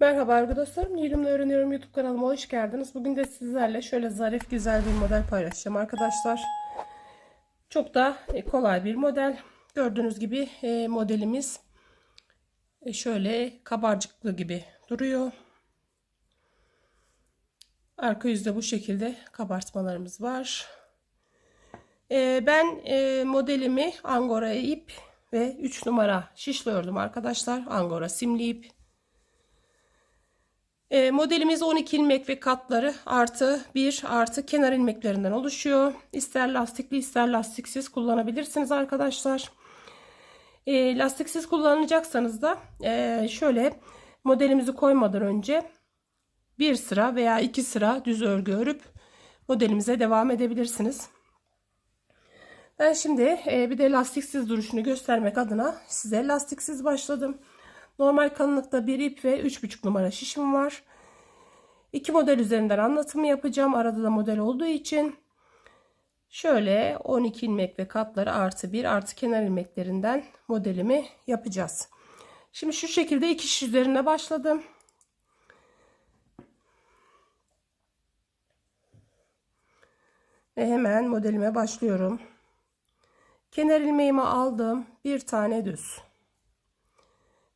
Merhaba arkadaşlar. Nilim'le Öğreniyorum YouTube kanalıma hoş geldiniz. Bugün de sizlerle şöyle zarif güzel bir model paylaşacağım arkadaşlar. Çok da e, kolay bir model. Gördüğünüz gibi e, modelimiz e, şöyle kabarcıklı gibi duruyor. Arka yüzde bu şekilde kabartmalarımız var. Ben modelimi Angora ip ve 3 numara şişle ördüm arkadaşlar. Angora simli ip. E, modelimiz 12 ilmek ve katları artı 1 artı kenar ilmeklerinden oluşuyor. İster lastikli ister lastiksiz kullanabilirsiniz arkadaşlar. E, lastiksiz kullanacaksanız da e, şöyle modelimizi koymadan önce bir sıra veya iki sıra düz örgü örüp modelimize devam edebilirsiniz. Ben şimdi e, bir de lastiksiz duruşunu göstermek adına size lastiksiz başladım. Normal kalınlıkta bir ip ve 3,5 numara şişim var. İki model üzerinden anlatımı yapacağım. Arada da model olduğu için. Şöyle 12 ilmek ve katları artı 1 artı kenar ilmeklerinden modelimi yapacağız. Şimdi şu şekilde iki şiş üzerine başladım. Ve hemen modelime başlıyorum. Kenar ilmeğimi aldım. Bir tane düz.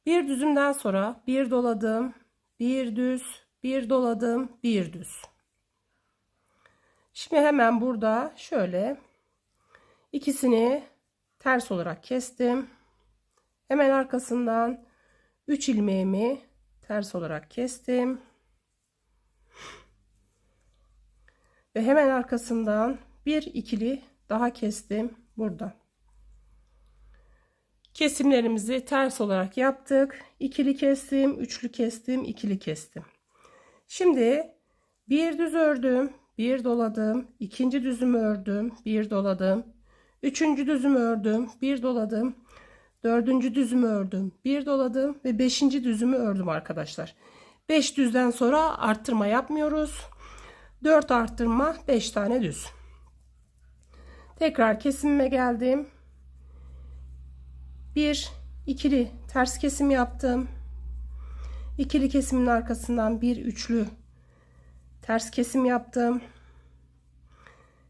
Bir düzümden sonra bir doladım, bir düz, bir doladım, bir düz. Şimdi hemen burada şöyle ikisini ters olarak kestim. Hemen arkasından 3 ilmeğimi ters olarak kestim. Ve hemen arkasından bir ikili daha kestim burada. Kesimlerimizi ters olarak yaptık. İkili kestim, üçlü kestim, ikili kestim. Şimdi bir düz ördüm, bir doladım, ikinci düzümü ördüm, bir doladım, üçüncü düzümü ördüm, bir doladım, dördüncü düzümü ördüm, bir doladım ve beşinci düzümü ördüm arkadaşlar. Beş düzden sonra arttırma yapmıyoruz. Dört arttırma, beş tane düz. Tekrar kesimime geldim bir ikili ters kesim yaptım. İkili kesimin arkasından bir üçlü ters kesim yaptım.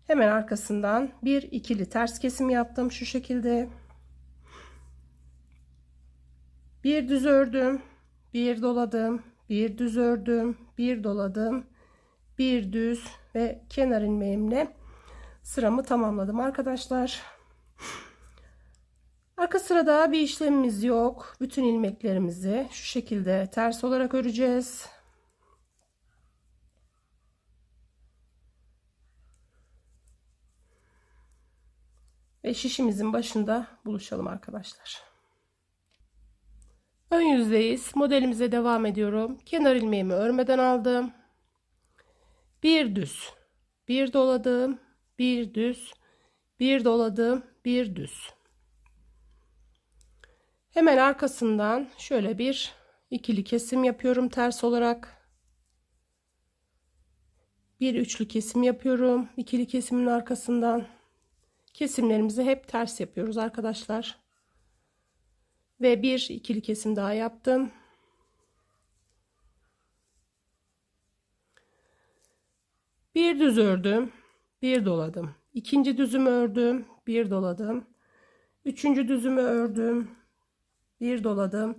Hemen arkasından bir ikili ters kesim yaptım şu şekilde. Bir düz ördüm, bir doladım, bir düz ördüm, bir doladım, bir düz ve kenar ilmeğimle sıramı tamamladım arkadaşlar. Arka sırada bir işlemimiz yok. Bütün ilmeklerimizi şu şekilde ters olarak öreceğiz. Ve şişimizin başında buluşalım arkadaşlar. Ön yüzdeyiz. Modelimize devam ediyorum. Kenar ilmeğimi örmeden aldım. Bir düz. Bir doladım. Bir düz. Bir doladım. Bir düz. Hemen arkasından şöyle bir ikili kesim yapıyorum ters olarak. Bir üçlü kesim yapıyorum. ikili kesimin arkasından. Kesimlerimizi hep ters yapıyoruz arkadaşlar. Ve bir ikili kesim daha yaptım. Bir düz ördüm. Bir doladım. İkinci düzümü ördüm. Bir doladım. Üçüncü düzümü ördüm bir doladım.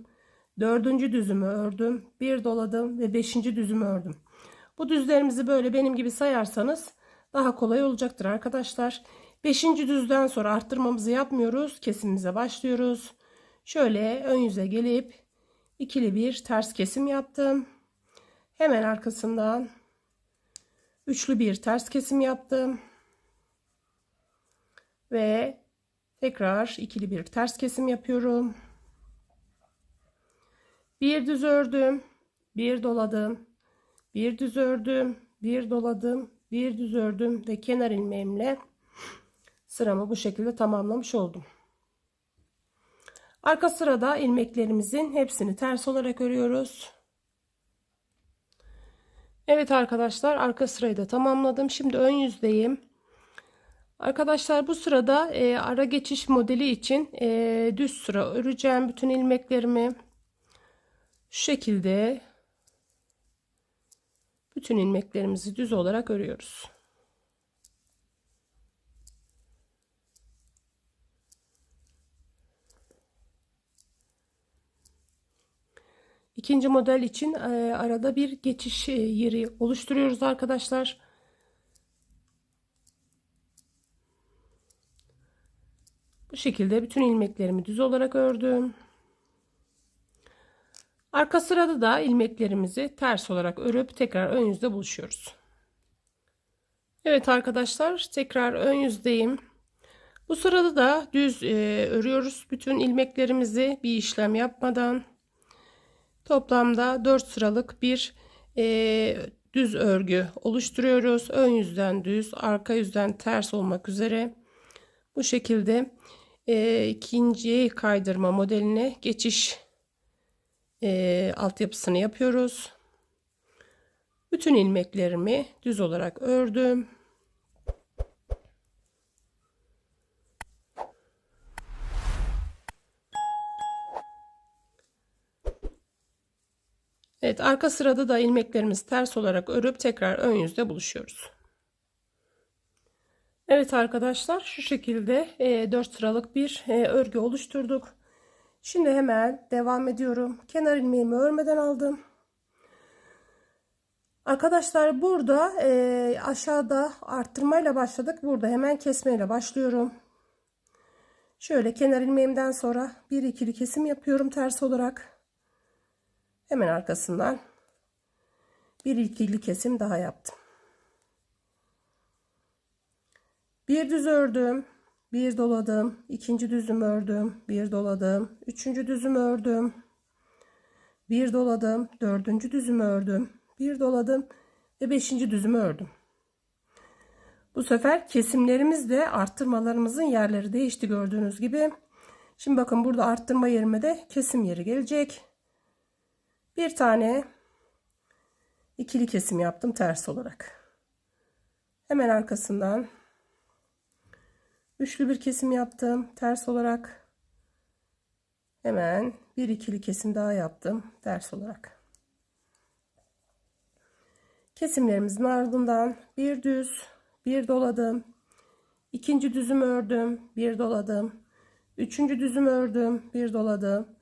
Dördüncü düzümü ördüm. Bir doladım ve beşinci düzümü ördüm. Bu düzlerimizi böyle benim gibi sayarsanız daha kolay olacaktır arkadaşlar. Beşinci düzden sonra arttırmamızı yapmıyoruz. Kesimimize başlıyoruz. Şöyle ön yüze gelip ikili bir ters kesim yaptım. Hemen arkasından üçlü bir ters kesim yaptım. Ve tekrar ikili bir ters kesim yapıyorum bir düz ördüm bir doladım. Bir düz ördüm bir doladım. Bir düz ördüm ve kenar ilmeğimle sıramı bu şekilde tamamlamış oldum. Arka sırada ilmeklerimizin hepsini ters olarak örüyoruz. Evet arkadaşlar arka sırayı da tamamladım. Şimdi ön yüzdeyim. Arkadaşlar bu sırada e, ara geçiş modeli için e, düz sıra öreceğim bütün ilmeklerimi şu şekilde Bütün ilmeklerimizi düz olarak örüyoruz. İkinci model için e, arada bir geçiş e, yeri oluşturuyoruz arkadaşlar. Bu şekilde bütün ilmeklerimi düz olarak ördüm. Arka sırada da ilmeklerimizi ters olarak örüp tekrar ön yüzde buluşuyoruz. Evet arkadaşlar tekrar ön yüzdeyim. Bu sırada da düz e, örüyoruz bütün ilmeklerimizi bir işlem yapmadan. Toplamda 4 sıralık bir e, düz örgü oluşturuyoruz. Ön yüzden düz, arka yüzden ters olmak üzere. Bu şekilde e, ikinci kaydırma modeline geçiş e, altyapısını yapıyoruz. Bütün ilmeklerimi düz olarak ördüm. Evet arka sırada da ilmeklerimizi ters olarak örüp tekrar ön yüzde buluşuyoruz. Evet arkadaşlar şu şekilde e, 4 sıralık bir e, örgü oluşturduk. Şimdi hemen devam ediyorum. Kenar ilmeğimi örmeden aldım. Arkadaşlar burada e, aşağıda arttırmayla başladık. Burada hemen kesmeyle başlıyorum. Şöyle kenar ilmeğimden sonra bir ikili kesim yapıyorum ters olarak. Hemen arkasından bir ikili kesim daha yaptım. Bir düz ördüm, bir doladım, ikinci düzüm ördüm, bir doladım, üçüncü düzüm ördüm, bir doladım, dördüncü düzüm ördüm, bir doladım ve beşinci düzümü ördüm. Bu sefer kesimlerimiz de arttırmalarımızın yerleri değişti gördüğünüz gibi. Şimdi bakın burada arttırma yerime de kesim yeri gelecek. Bir tane ikili kesim yaptım ters olarak. Hemen arkasından üçlü bir kesim yaptım ters olarak. Hemen bir ikili kesim daha yaptım ters olarak. Kesimlerimizin ardından bir düz, bir doladım. ikinci düzümü ördüm, bir doladım. Üçüncü düzümü ördüm, bir doladım.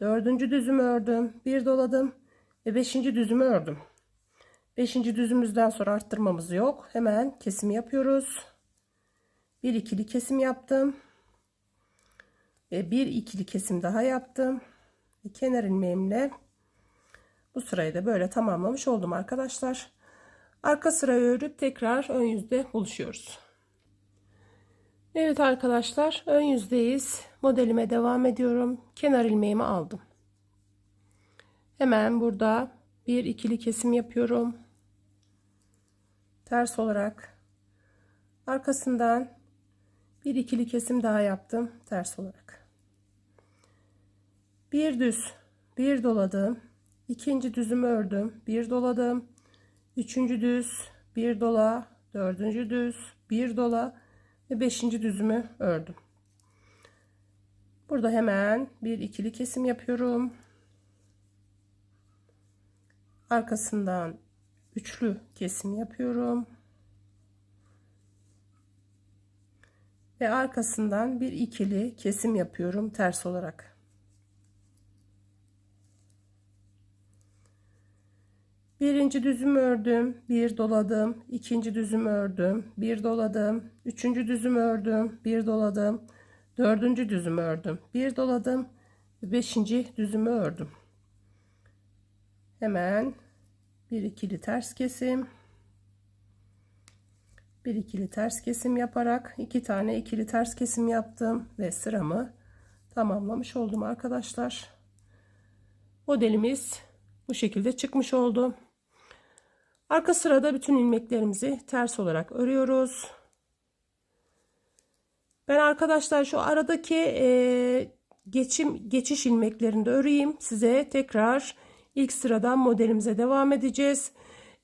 Dördüncü düzümü ördüm. Bir doladım. Ve beşinci düzümü ördüm. Beşinci düzümüzden sonra arttırmamız yok. Hemen kesimi yapıyoruz. Bir ikili kesim yaptım. Ve bir ikili kesim daha yaptım. Kenar ilmeğimle bu sırayı da böyle tamamlamış oldum arkadaşlar. Arka sırayı örüp tekrar ön yüzde buluşuyoruz. Evet arkadaşlar ön yüzdeyiz. Modelime devam ediyorum. Kenar ilmeğimi aldım. Hemen burada bir ikili kesim yapıyorum. Ters olarak. Arkasından bir ikili kesim daha yaptım. Ters olarak. Bir düz, bir doladım. ikinci düzümü ördüm. Bir doladım. Üçüncü düz, bir dola, dördüncü düz, bir dola ve beşinci düzümü ördüm. Burada hemen bir ikili kesim yapıyorum. Arkasından üçlü kesim yapıyorum. Ve arkasından bir ikili kesim yapıyorum ters olarak. Birinci düzümü ördüm, bir doladım, ikinci düzümü ördüm, bir doladım, üçüncü düzümü ördüm, bir doladım, dördüncü düzümü ördüm, bir doladım, beşinci düzümü ördüm. Hemen bir ikili ters kesim, bir ikili ters kesim yaparak iki tane ikili ters kesim yaptım ve sıramı tamamlamış oldum arkadaşlar. Modelimiz bu şekilde çıkmış oldu. Arka sırada bütün ilmeklerimizi ters olarak örüyoruz. Ben arkadaşlar şu aradaki e, geçim geçiş ilmeklerini de öreyim. Size tekrar ilk sıradan modelimize devam edeceğiz.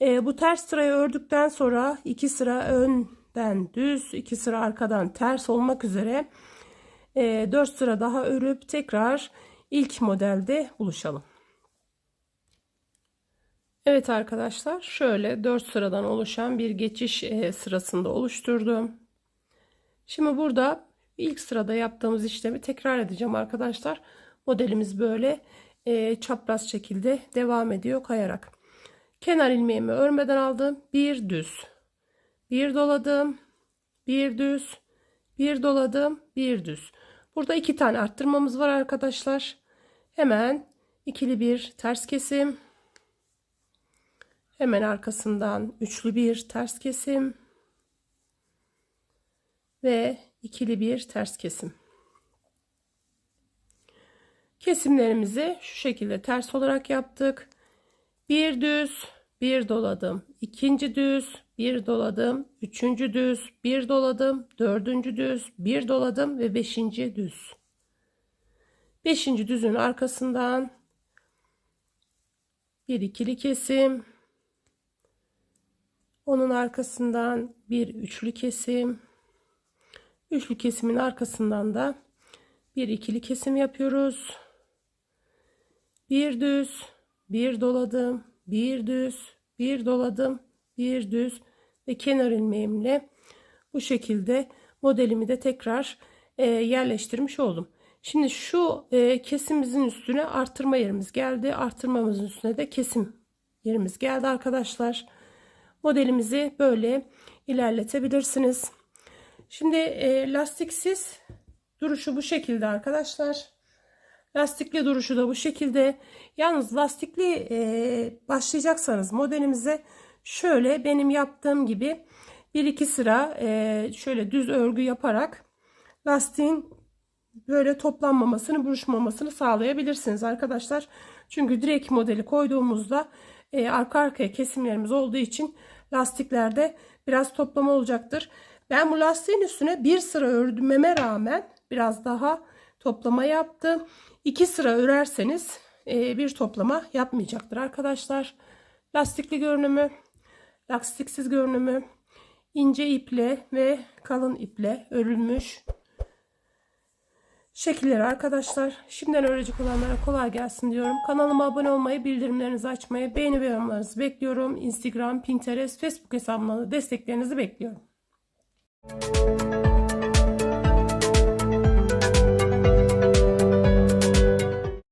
E, bu ters sırayı ördükten sonra iki sıra önden düz, iki sıra arkadan ters olmak üzere e, 4 sıra daha örüp tekrar ilk modelde buluşalım. Evet arkadaşlar şöyle 4 sıradan oluşan bir geçiş e, sırasında oluşturdum. Şimdi burada ilk sırada yaptığımız işlemi tekrar edeceğim arkadaşlar. Modelimiz böyle e, çapraz şekilde devam ediyor kayarak. Kenar ilmeğimi örmeden aldım. Bir düz. Bir doladım. Bir düz. Bir doladım. Bir düz. Burada iki tane arttırmamız var arkadaşlar. Hemen ikili bir ters kesim. Hemen arkasından üçlü bir ters kesim ve ikili bir ters kesim. Kesimlerimizi şu şekilde ters olarak yaptık. Bir düz, bir doladım, ikinci düz, bir doladım, üçüncü düz, bir doladım, dördüncü düz, bir doladım ve beşinci düz. Beşinci düzün arkasından bir ikili kesim, onun arkasından bir üçlü kesim. Üçlü kesimin arkasından da bir ikili kesim yapıyoruz. Bir düz, bir doladım, bir düz, bir doladım, bir düz ve kenar ilmeğimle bu şekilde modelimi de tekrar e, yerleştirmiş oldum. Şimdi şu e, kesimimizin üstüne artırma yerimiz geldi. Artırmamızın üstüne de kesim yerimiz geldi arkadaşlar modelimizi böyle ilerletebilirsiniz. Şimdi e, lastiksiz duruşu bu şekilde arkadaşlar. Lastikli duruşu da bu şekilde. Yalnız lastikli e, başlayacaksanız modelimize şöyle benim yaptığım gibi bir iki sıra e, şöyle düz örgü yaparak lastiğin böyle toplanmamasını, buruşmamasını sağlayabilirsiniz arkadaşlar. Çünkü direkt modeli koyduğumuzda e, arka arkaya kesimlerimiz olduğu için lastiklerde biraz toplama olacaktır. Ben bu lastiğin üstüne bir sıra ördümeme rağmen biraz daha toplama yaptım. İki sıra örerseniz e, bir toplama yapmayacaktır arkadaşlar. Lastikli görünümü, lastiksiz görünümü, ince iple ve kalın iple örülmüş şekilleri arkadaşlar. Şimdiden öğrenecek olanlara kolay gelsin diyorum. Kanalıma abone olmayı, bildirimlerinizi açmayı, beğeni ve yorumlarınızı bekliyorum. Instagram, Pinterest, Facebook hesabımdan desteklerinizi bekliyorum.